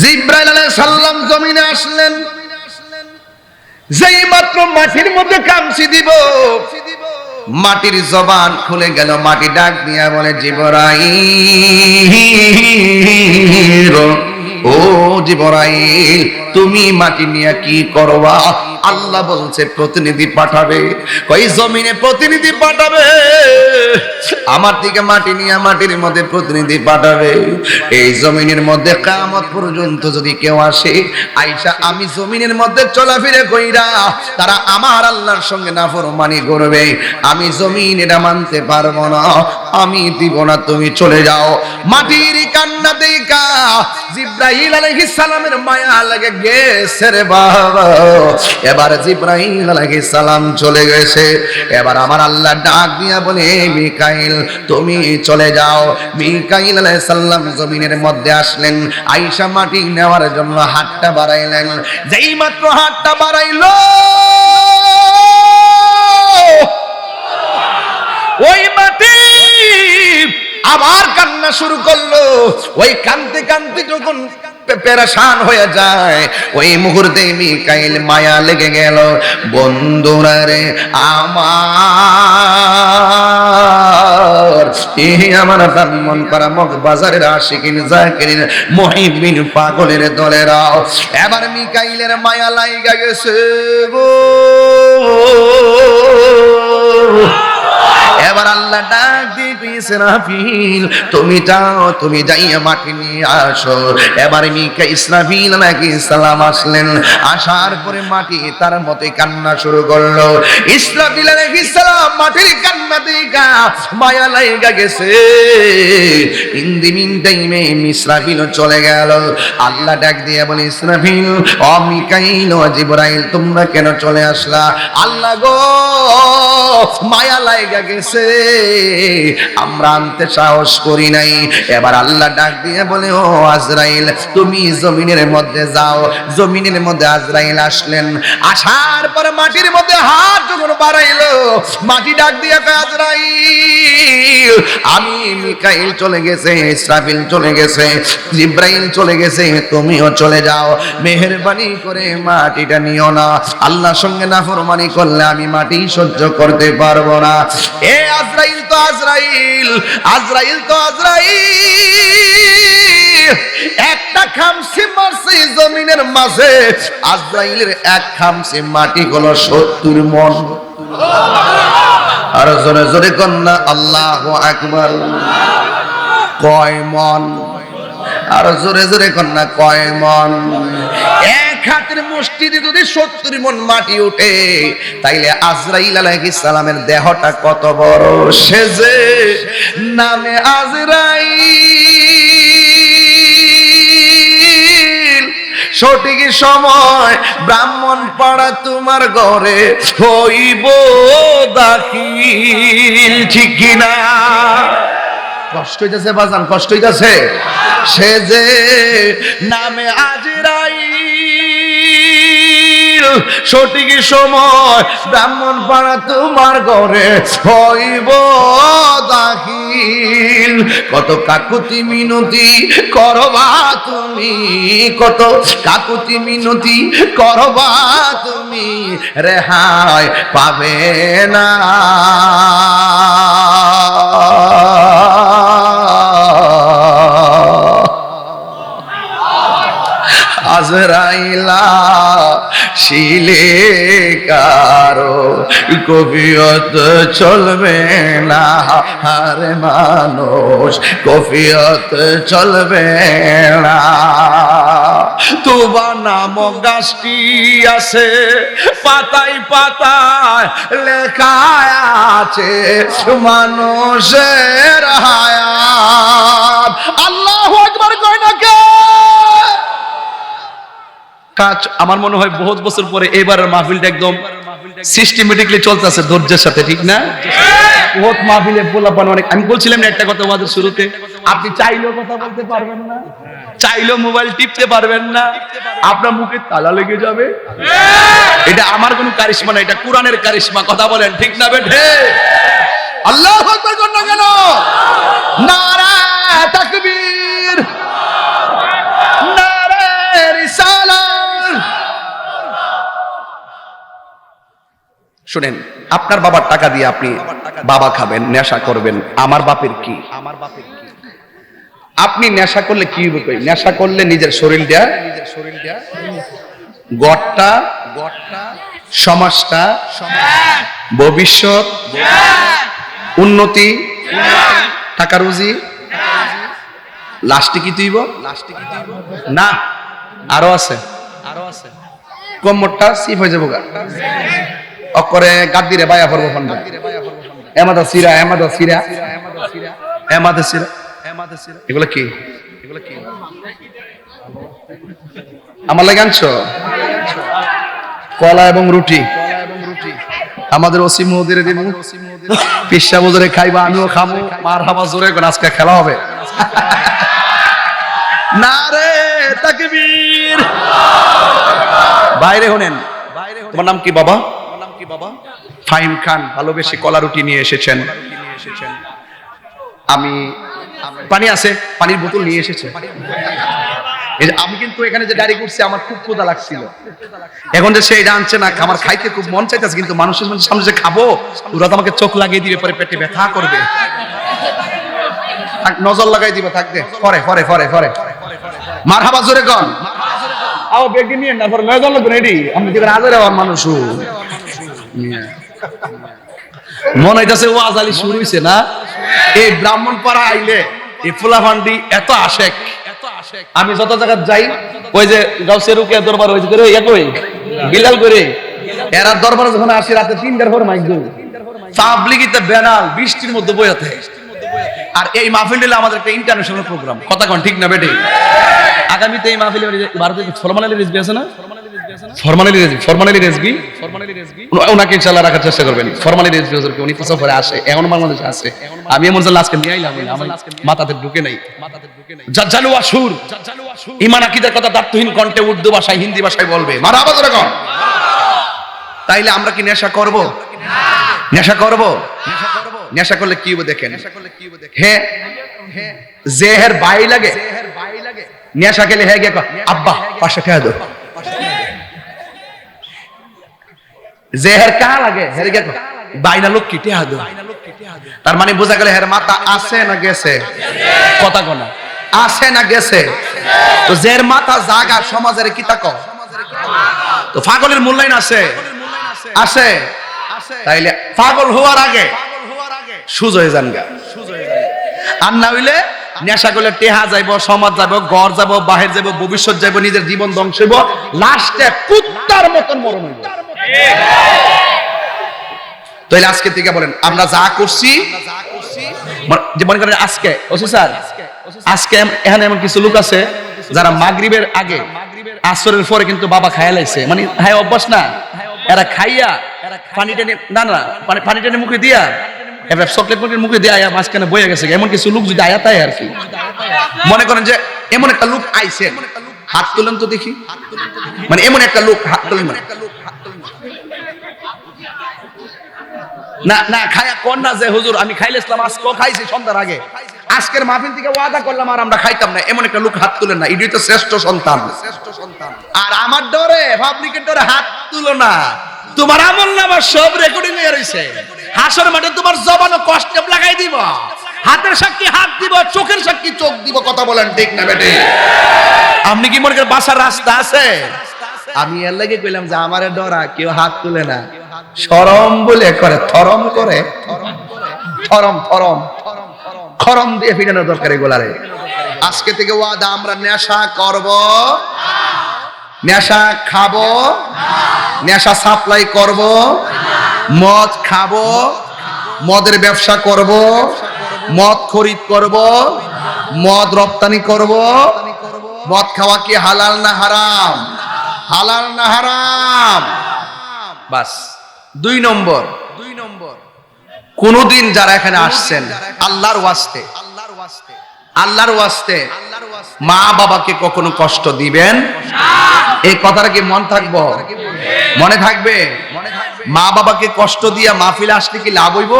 জিব্রাইল আলাইহিস সালাম জমিনে আসলেন। যেই মাত্র মাটির মধ্যে কামছি দিব, মাটির জবান খুলে গেল, মাটি ডাক দিয়া বলে, জিবরাইল, ও জিবরাইল, তুমি মাটি নিয়ে কি করবা? আল্লাহ বলছে, প্রতিনিধি পাঠাবে। কই জমিনে প্রতিনিধি পাঠাবে? আমার দিকে মাটি নিয়ে মাটির মধ্যে প্রতিনিধি পাঠাবে। এই জমিনের মধ্যে কামত পর্যন্ত যদি কেউ আসে, আইসা, আমি জমিনের মধ্যে চলাফেরা কইরা তারা আমার আল্লাহর সঙ্গে নাফরমানি করবে। আমি জমিন এটা মানতে পারব না। আমি দিব না, তুমি চলে যাও। মাটির কান্না দেখা জিব্রাহিল আলাইহিস সালামের মায়া লাগে গেছে রে বাবা। এবার জিব্রাহিল আলাইহিস সালাম চলে গেছে। এবার আমার আল্লাহ ডাক দিয়া বলে, মিকাইল, তুমি চলে যাও। মিকাইল আলাইহিস সালাম জমিনের মধ্যে আসলেন। আয়েশা মাটি নেওয়ার জন্য হাতটা বাড়াইলেন। যেই মাত্র হাতটা বাড়াইলো, ওই মাটি আবার কান্না শুরু করল। ওই কানতে কানতে যখন পেরেশান হয়ে যায়। ওই মুহূর্তে মিকাইল মায়া লেগে গেল, বন্ধুরা রে আমার এ আমার মন করা মগ বাজারের আশিকিন, জাকিরিন মহিবিন পাগলের দলেরাও এবার মিকাইলের মায়া লাইগা গেছে গো। এবার আল্লাহ ডাক দিয়ে কইছে রাফিল তুমি যাও, তুমি যাইয়া মাটি নিয়ে আসো। এবার মিকা ইসরাফিল নাকি সালাম আসলেন। আসার পরে মাটি তার মতে কান্না শুরু করল। ইসরাফিল নাকি সালাম মাটির কান্না দিকা মায়া লাইগা গেছে। ইন্দি মিন টাইমে ইসরাফিল চলে গেল। আল্লাহ ডাক দিয়ে বলে, ইসরাফিল, ও মিকাইল, ও জিবরাইল, তোমরা কেন চলে আসলা? আল্লাহ গো, মায়া লাইগা গেছে। আমরা আনতে সাহস করি নাই। এবার আল্লাহ ডাক দিয়ে বলে, ও আজরাইল, তুমি জমিনের মধ্যে যাও। জমিনের মধ্যে আজরাইল আসলেন। আসার পরে মাটির মধ্যে হাত যখন বাড়াইলো, মাটি ডাক দিয়ে আজরাইল, আমি মিকাইল চলে গেছে, ইসরাফিল চলে গেছে, জিব্রাইল চলে গেছে, তুমিও চলে যাও। মেহেরবানি করে মাটিটা নিও না। আল্লাহর সঙ্গে নাফরমানি করলে আমি মাটি সহ্য করতে পারব না। এ আজরাইল তো আজরাইল আজরাইল তো আজরাইল। একটা খামসি মারছে জমিনের মাঝে, আজরাইলের এক খামসি মাটি হলো সত্তর মন। আর জোরে জোরে কন্যা আল্লাহ আকবার। কয় মন? আর জোরে জোরে কন্যা কয় মন, এক হাতের মুষ্টিতে যদি সত্তর মন মাটি উঠে তাইলে আজরাইল আলাইহিস সালামের দেহটা কত বড় সেজে। নামে আজরাইল, সঠিক সময় ব্রাহ্মণ পাড়া তোমার ঘরে হইব দাখিল, ঠিক কিনা? কষ্ট হইতেছে বাজান, কষ্ট হইতেছে। সে যে নামে আজরাই সঠিক সময় ব্রাহ্মণ পাড়া তোমার ঘরে হইব দাখিল। কত কাকুতি মিনতি করবা তুমি, কত কাকুতি মিনতি করবা তুমি, রেহাই পাবে না। আজরাইলা শিলে কারও কফিয়ত চলবে না। হার মানুষ, কফিয়ত চলবে না। তুবা নামক গাছটি আছে, পাতায় পাতায় লেখা আছে, মানুষের হায়াত। আল্লাহ একবার কয় না কে? কাজ আমার মনে হয় বহুত বছর পরে এবারের মাহফিলটা একদম সিস্টেমেটিকলি চলতেছে ধৈর্যের সাথে, ঠিক না? বহুত মাহফিলে পোলাপান অনেক। আমি বলছিলাম না একটা কথা আমাদের শুরুতে, আপনি চাইলেও কথা বলতে পারবেন না, চাইলেও মোবাইল টিপতে পারবেন না, আপনার মুখে তালা লেগে যাবে। এটা আমার কোনো কারিশমা না, এটা কোরআনের কারিশমা, কথা বলেন, ঠিক না বেঠে? আল্লাহ কর না কেন? নারা শুনেন আপনার বাবার টাকা দিয়ে আপনি বাবা খাবেন নেশা করবেন আমার বাপের কি? আমার বাপের কি? আপনি নেশা করলে কি হবে? নেশা করলে নিজের শরীর দেয়া নিজের শরীরটা গড়টা গড়টা সমাজটা ভবিষ্যৎ উন্নতি টাকা রুজি। লাস্টে কি তুইব? লাস্টে কি তুইব? না আরও আছে। আরও আছে। কোমরটা সিপ হয়ে যাব গা। অকরে গাদ্দিরে বায়া পড়ব ফন্ডা। এমাদা সিরা এমাদা সিরা। এমাদা সিরা। এগুলো কি? এগুলো কি আমার লাগে আনছো? কলা এবং রুটি। আমাদের ওসি মহুদের দিব পিসা বজরে খাইবা, আমিও খামু। মার হাবা জোরে করে আজকে খেলা হবে। না রে তাকবীর। বাইরে হনেন। তোমার নাম কি বাবা? ফাহিম খান ভালোবেসে কলা রুটি নিয়ে এসেছেন। আমি পানি আছে পানির বোতল নিয়ে এসেছে। আমি কিন্তু এখানে যে ডায়রি করছি আমার খুব ক্ষুধা লাগছিল। এখন যে সে এটা আনছে না আমার খাইতে খুব মন চাইতেছে কিন্তু মানুষের মানুষের সামনে যে খাব ওরা তো আমাকে চোখ লাগিয়ে দিবে পরে পেটে ব্যথা করবে। থাক, নজর লাগাই দিবে থাকবে পরে পরে পরে পরে। মার হাবা জোরে কন। আও বেগে নিয়ে না পরে নজর লাগবে এডি আমি দিবেন আজারে আমার মানুষ মনে হইতাছে, ও আজালি শুরু হইছে না? এই ব্রাহ্মণ পাড়া আইলে এই ফুলাফান্ডি এত আশেক। আমি যত জায়গা যাই, ওই যে গাউসের উকে দরবার হয়েছে করে একই? বিলাল করে এরা দরবারে যখন আসি, রাতে তিনটার পর মাইক দেব পাবলিকিতে বেনাল বৃষ্টির মধ্যে বইয়াতে আর এই মাহফিল আমাদের একটা ইন্টারন্যাশনাল প্রোগ্রাম কথা কোন, ঠিক না বেটে আগামীতে এই মাহফিলে ভারতে ফরমান আলী রেজবি আছে না? আলী রেজবি ফরমান আলী রেজবি ওনাকে ইনশাআল্লাহ রাখার চেষ্টা করবেন। আলী রেজবি উনি করে আসে। এখন বাংলাদেশে আছে। আমি এমন জানলে আজকে নিয়ে আইলাম আমার মাথাতে ঢুকে নাই। জাজ্জালু আসুর ইমান আকিদার কথা দার্থহীন কণ্ঠে উর্দু ভাষায় হিন্দি ভাষায় বলবে। মারা আওয়াজ রাখো তাইলে আমরা কি নেশা করব? নেশা করব? নেশা করলে কি হবে দেখেন। হ্যাঁ? জেহের বাই লাগে? নেশা খেলে হ্যাঁ কয়, আব্বা পাশে খেয়ে কা লাগে? তার মানে বোঝা গেল হের মাথা আছে না গেছে? কথা না। গেছে? তো মাথা জাগা সমাজের কি তাক তো মূল্যায়ন আছে? আছে? তাইলে পাগল হওয়ার আগে সুজ হয়ে যান গা। আর না হইলে নেশা করলে টেহা যাইব, সমাজ যাব ঘর যাব বাহির যাব ভবিষ্যৎ যাব নিজের জীবন ধ্বংস হইব, লাস্টে কুত্তার মতন মরণ হইব। আজকে থেকে বলেন, আমরা যা করছি, মনে- মনে করেন আজকে, ওসি স্যার, আজকে এখানে এমন কিছু লোক আছে যারা মাগরিবের আগে আসরের পরে কিন্তু বাবা খায়া লাইছে। মানে হ্যাঁ অভ্যাস না। এরা খাইয়া না না টেনে মুখে দিয়া, এবার চকলেট মুখের মুখে দিয়ে আয়া মাঝখানে বয়ে গেছে। এমন কিছু লোক যদি আয়া তাই আর কি। মনে করেন যে এমন একটা লোক আইছে। হাত তুলেন তো দেখি। মানে এমন একটা লোক, হাত তুলেন। না। না না, খায়া কোন না যে, হুজুর, আমি খাইলে ইসলাম, আজকেও খাইছি সন্ধ্যার আগে। আজকের মাহফিল থেকে ওয়াদা করলাম আর আমরা খাইতাম না, এমন একটা লোক হাত তুলেন না ইডি তো শ্রেষ্ঠ সন্তান। শ্রেষ্ঠ সন্তান আর আমার ডরে পাবলিকের ডরে হাত তুলো না। তোমার আমল নামা সব রেকর্ডিং হয়ে রইছে। হাসর মাঠে তোমার জবানো কষ্ট লাগাই দিব। হাতের সাক্ষী হাত দিব, চোখের সাক্ষী চোখ দিব, কথা বলেন ঠিক না বেটে? আপনি কি মনে করেন বাসার রাস্তা আছে? আমি এর লাগে কইলাম যে আমারে ডরা, কেউ হাত তুলে না। সরম বলে করে, থরম করে। থরম থরম। খরম দিয়ে ফিরানো দরকার এগুলারে আজকে থেকে ওয়াদা, আমরা নেশা করব। নেশা খাব। নেশা সাপ্লাই করব। মদ খাব। মদের ব্যবসা করব। মদ খরিদ করব। মদ রপ্তানি করব। মদ খাওয়া কি হালাল না হারাম? হালাল না হারাম? বাস। দুই নম্বর। দুই নম্বর। কোনদিন যারা এখানে আসছেন আল্লাহর ওয়াস্তে। আল্লাহর ওয়াস্তে। আল্লাহর ওয়াস্তে। মা বাবাকে কখনো কষ্ট দিবেন? এই কথাটা কি মন থাকব? মনে থাকবে? মা বাবাকে কষ্ট দিয়া মাহফিলে আসলে কি লাভ হইব?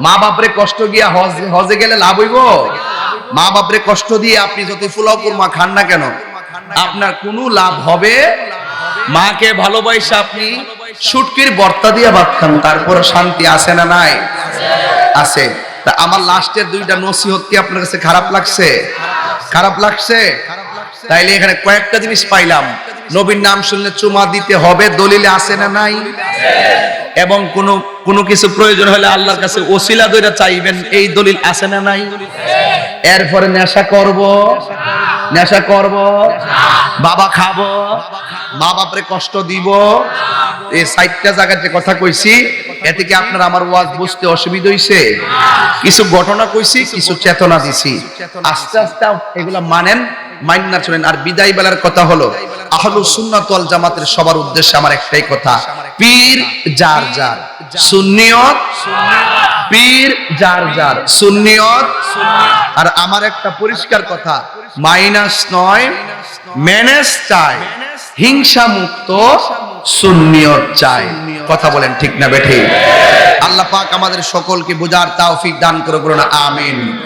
মা বাপরে কষ্ট গিয়া হজ হজে গেলে লাভ হইব? মা বাপরে কষ্ট দিয়ে আপনি যত ফুলাও কুরমা খান না কেন? আপনার কোনো লাভ হবে? মাকে ভালোবাসা আপনি শুটকির বর্তা দিয়ে ভাত খান তারপরে শান্তি আছে না নাই? আছে। তা আমার লাস্টের দুইটা নসিহত কি আপনার কাছে খারাপ লাগছে? খারাপ লাগছে? তাইলে এখানে কয়েকটা জিনিস পাইলাম। নবীর নাম শুনলে চুমা দিতে হবে, দলিলে আছে না নাই? এবং কোন, কোনো কিছু প্রয়োজন হলে আল্লাহর কাছে ওসিলা দইরা চাইবেন, এই দলিল আছে না নাই? এরপরে নেশা করব। নেশা করব। বাবা খাব। মা বাপরে কষ্ট দিব। এই সাইটটা জায়গাতে কথা কইছি আপনার আমার ওয়াজ বুঝতে অসুবিধা হইছে? কিছু ঘটনা কইছি, কিছু চেতনা দিছি। আস্তে আস্তে এগুলা মানেন আর বিদায় বেলার কথা হলো আহলু সুন্নাত ওয়াল জামাতের সবার উদ্দেশ্যে আমার একটাই কথা, পীর যার যার। সুন্নিয়ত, পীর যার যার। সুন্নিয়ত, আর আমার একটা পরিষ্কার কথা, মাইনাস নয়, ম্যানেজ চাই। হিংসা মুক্ত সুন্নিয়ত চাই কথা বলেন ঠিক না বেঠে? আল্লাহ পাক আমাদের সকলকে বোঝার তাওফিক দান করে বলুন আমিন।